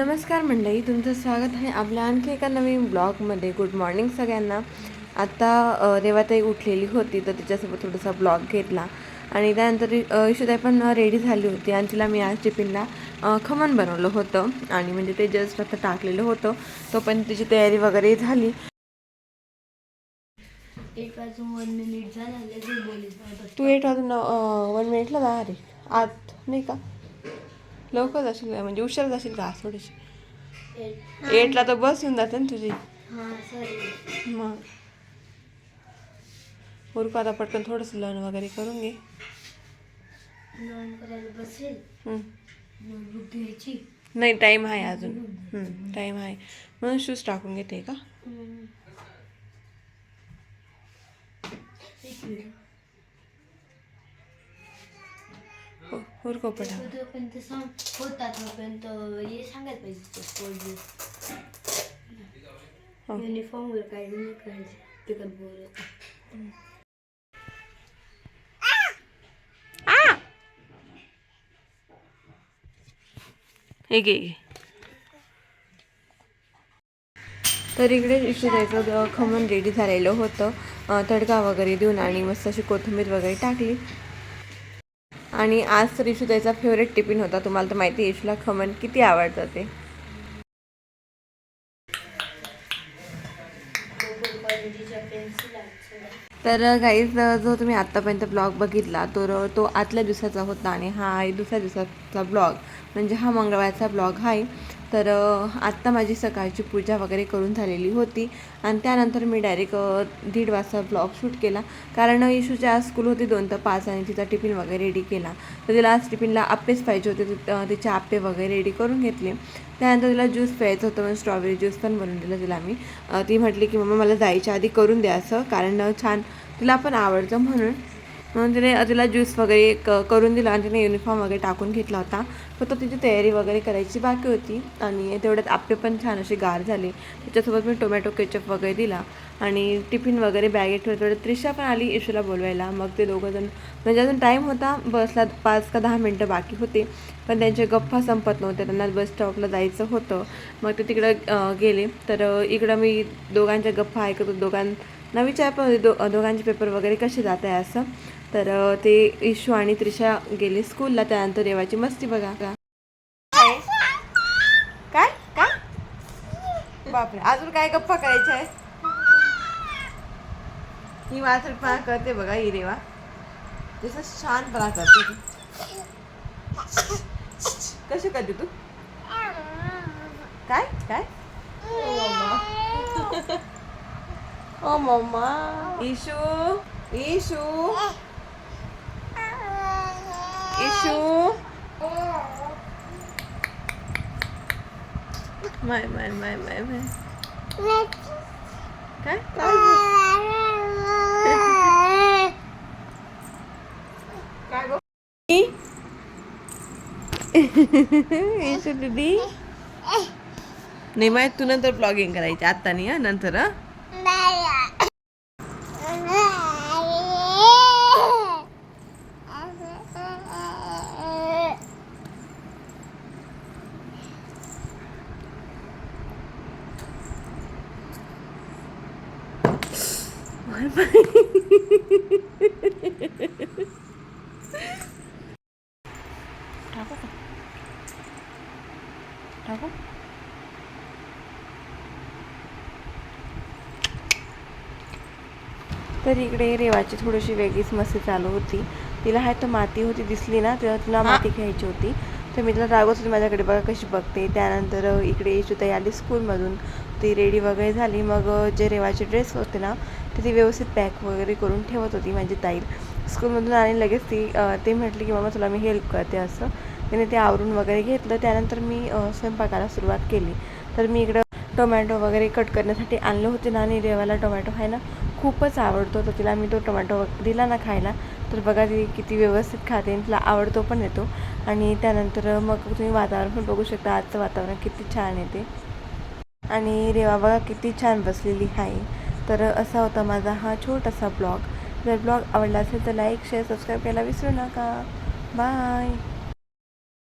मंडळी तुमचं स्वागत आहे आपल्या आणखी एका नवीन ब्लॉगमध्ये. गुड मॉर्निंग सगळ्यांना. आत्ता रेवाताई उठलेली होती तर तिच्यासोबत थोडासा ब्लॉग घेतला. आणि त्यानंतर यशोदाई पण रेडी झाली होती. आणि तिला मी आज टिफिनला अ, खमण बनवलं होतं. आणि म्हणजे ते जस्ट आता टाकलेलं होतं. तो पण तिची तयारी वगैरे झाली. वाजून वन मिनिट झाला तू एट वाजून वन मिनिटला जा रे आत नाही का? लवकर जाशील का? म्हणजे उशीर जाशील का आज थोडीशी? एटला तर बस येऊन जाते ना तुझी. हां मग. उरकू आता पटकन थोडंसं लर्न वगैरे करून घे. हं. नाही टाईम आहे अजून. टाईम आहे. म्हणून शूज टाकून घेते का? एक मिनिट उरको पटा तोपर्यंत सांग होता तोपर्यंत हे सांगायला पाहिजे स्पोर्ट हो. युनिफॉर्मवर काय नाही करायचं ते पण बोल घे. तर इकडे इशूदायचं खमण रेडी झालेलं होतं. तडका वगैरे देऊन आणि मस्त अशी कोथिंबीर वगैरे टाकली. आणि आज तर इशू त्याचा फेवरेट टिफिन होता. तुम्हाला तर माहिती आहे इशूला खमण किती आवडतं ते. तर गाईज जो तुम्ही आत्तापर्यंत ब्लॉग बघितला तर तो आतल्या दिवसाचा होता आणि हा आहे दुसऱ्या दिवसाचा ब्लॉग म्हणजे हा मंगळवारचा ब्लॉग आहे. तर आत्ता माझी सकाळची पूजा वगैरे करून झालेली होती आणि त्यानंतर मी डायरेक्ट दीड वाजता ब्लॉग शूट केला. कारण इशूच्या आज स्कूल होती दोन तर पाच आणि तिचा टिफिन वगैरे रेडी केला. तर तिला आज टिफिनला आप्पेच पाहिजे होते तिचे आप्पे वगैरे रेडी करून घेतले. त्यानंतर तिला ज्यूस प्यायचं होतं म्हणून स्ट्रॉबेरी ज्यूस पण बनवून दिलं तिला मी. ती म्हटली की मम्मा मला जायच्या आधी करून द्या असं कारण छान तिला पण आवडतं म्हणून. म्हणून तिने तिला ज्यूस वगैरे क करून दिला आणि तिने युनिफॉर्म वगैरे टाकून घेतला होता. फक्त तिची तयारी वगैरे करायची बाकी होती. आणि तेवढ्यात आप्पे पण छान असे गार झाले. त्याच्यासोबत मी टोमॅटो केचप वगैरे दिला. आणि टिफिन वगैरे बॅगेत ठेवत तेवढ्यात त्रिशा पण आली इशूला बोलवायला. मग ते दोघंजण म्हणजे अजून टाईम होता. बसला पाच का दहा मिनटं बाकी होते. पण त्यांचे गप्पा संपत नव्हते त्यांना बस स्टॉपला जायचं होतं. मग ते तिकडं गेले. तर इकडं मी दोघांच्या गप्पा ऐकत होतो. दोघांना विचार पण होते. दो दोघांचे पेपर वगैरे कसे जात आहे असं. तर ते इशू आणि त्रिशा गेले स्कूलला त्यानंतर रेवाची मस्ती बघा. का काय? काय? बापरे अजून काय गप्पा करायच्या आहे ही वाचडपणा करते बघा ही रेवा जसं शांतपणा करते कसे कशी करते तू? काय? काय? ओ मम्मा. इशू इशू. इशू माय माय माय माय माय काय इशू दीदी नाही माहीत तू नंतर ब्लॉगिंग करायची. आत्ता नाही हा नंतर हा? टाकू का टाकू तर इकडे रेवाची थोडीशी वेगळीच मस्ती चालू होती. तिला हाय तर माती होती दिसली ना तेव्हा तुला माती घ्यायची होती. तर मी तिला रागवत होती माझ्याकडे बघा कशी बघते. त्यानंतर इकडे येशूताई आली स्कूलमधून ती रेडी वगैरे झाली. मग जे रेवाचे ड्रेस होते ना ते ती व्यवस्थित पॅक वगैरे करून ठेवत होती माझी ताई. स्कूलमधून आणि लगेच ती ते म्हटली की मामा तुला मी हेल्प करते असं. तिने ते आवरून वगैरे घेतलं. त्यानंतर मी स्वयंपाकाला सुरुवात केली. तर मी इकडं टोमॅटो वगैरे कट करण्यासाठी आणले होते ना आणि रेवाला टोमॅटो खायला खूपच आवडतो. तर तिला मी तो टोमॅटो दिला ना खायला. तर बघा ती किती व्यवस्थित खाते आणि तिला आवडतो पण येतो. आणि त्यानंतर मग तुम्ही वातावरण पण बघू शकता. आजचं वातावरण किती छान येते आणि रेवा बघा किती छान बसलेली आहे. तर असा होता माझा हा छोटासा ब्लॉग. जर ब्लॉग आवडला असेल तर लाईक शेअर सबस्क्राईब करायला विसरू नका. बाय.